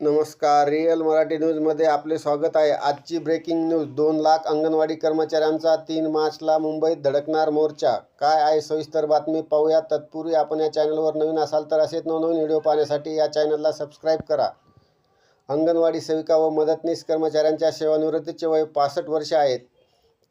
नमस्कार रिअल मराठी न्यूजमध्ये आपले स्वागत आहे. आजची ब्रेकिंग न्यूज दोन लाख अंगणवाडी कर्मचाऱ्यांचा तीन मार्चला मुंबईत धडकणार मोर्चा. काय आहे सविस्तर बातमी पाहूया. तत्पूर्वी आपण या चॅनलवर नवीन असाल तर असेच नवनवीन व्हिडिओ पाहण्यासाठी या चॅनलला सबस्क्राईब करा. अंगणवाडी सेविका व मदतनीस कर्मचाऱ्यांच्या सेवानिवृत्तीचे वय पासष्ट वर्षे आहेत.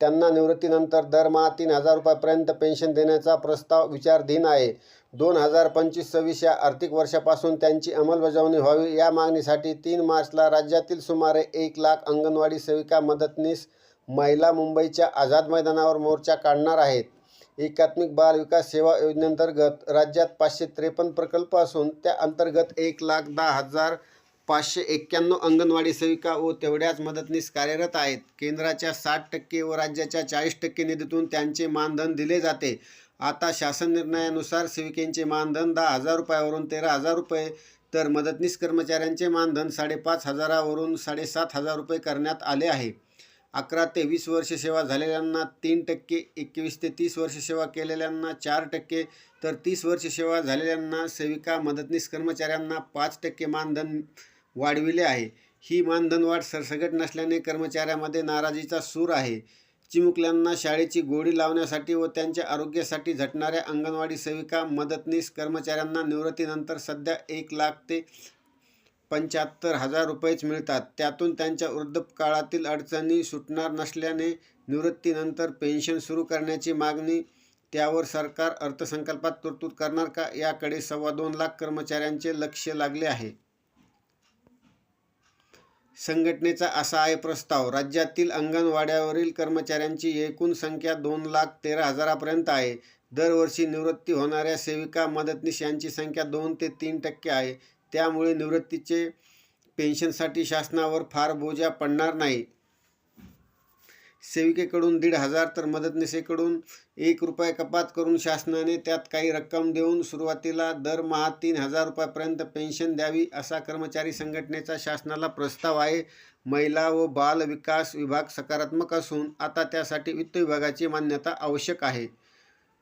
त्यांना निवृत्तीनंतर दरमहा तीन हजार रुपयापर्यंत पेन्शन देण्याचा प्रस्ताव विचाराधीन आहे. दोन हजार पंचवीस सव्वीस या आर्थिक वर्षापासून त्यांची अंमलबजावणी व्हावी या मागणीसाठी तीन मार्चला राज्यातील सुमारे एक लाख अंगणवाडी सेविका मदतनीस महिला मुंबईच्या आझाद मैदानावर मोर्चा काढणार आहेत. एकात्मिक बाल विकास सेवा योजनेअंतर्गत राज्यात पाचशे त्रेपन्न प्रकल्प असून त्या अंतर्गत एक लाख दहा हजार पाचशे एक्क्याण्णव अंगणवाडी सेविका व तेवढ्याच मदतनीस कार्यरत आहेत. केंद्राच्या साठ टक्के व राज्याच्या चाळीस टक्के निधीतून त्यांचे मानधन दिले जाते. आता शासन निर्णयानुसार सेविकेंचे मानधन दहा हजार रुपयावरून तेरा हजार रुपये तर मदतनीस कर्मचाऱ्यांचे मानधन साडेपाच हजारावरून साडेसात हजार रुपये करण्यात आले आहे. अकरा ते वीस वर्ष सेवा झालेल्यांना तीन टक्के एकवीस ते तीस वर्ष सेवा केलेल्यांना चार टक्के तर तीस वर्ष सेवा झालेल्यांना सेविका मदतनीस कर्मचाऱ्यांना पाच टक्के मानधन वाढविले आहे. ही मानधनवाढ सरसगट नसल्याने कर्मचाऱ्यामध्ये नाराजीचा सूर आहे. चिमुकल्यांना शाळेची गोडी लावण्यासाठी व त्यांच्या आरोग्यासाठी झटणाऱ्या अंगणवाडी सेविका मदतनीस कर्मचाऱ्यांना निवृत्तीनंतर सध्या एक लाख ते पंच्याहत्तर हजार रुपयेच मिळतात. त्यातून त्यांच्या वृद्धकाळातील अडचणी सुटणार नसल्याने निवृत्तीनंतर पेन्शन सुरू करण्याची मागणी त्यावर सरकार अर्थसंकल्पात तरतूद करणार का? याकडे सव्वा दोन लाख कर्मचाऱ्यांचे लक्ष लागले आहे. संघटनेचा असा आहे प्रस्ताव. राज्यातील अंगणवाड्यावरील कर्मचाऱ्यांची एकूण संख्या दोन लाख तेरा हजारापर्यंत आहे. दरवर्षी निवृत्ती होणाऱ्या सेविका मदतनीस यांची संख्या दोन ते तीन टक्के आहे. त्यामुळे निवृत्तीचे पेन्शनसाठी शासनावर फार बोजा पडणार नाही. सेविकेकडून दीड हजार तर मदतनीसेकडून एक रुपये कपात करून शासनाने त्यात काही रक्कम देऊन सुरुवातीला दरमहा तीन हजार रुपयापर्यंत पेन्शन द्यावी असा कर्मचारी संघटनेचा शासनाला प्रस्ताव आहे. महिला व बाल विकास विभाग सकारात्मक असून आता त्यासाठी वित्त विभागाची मान्यता आवश्यक आहे.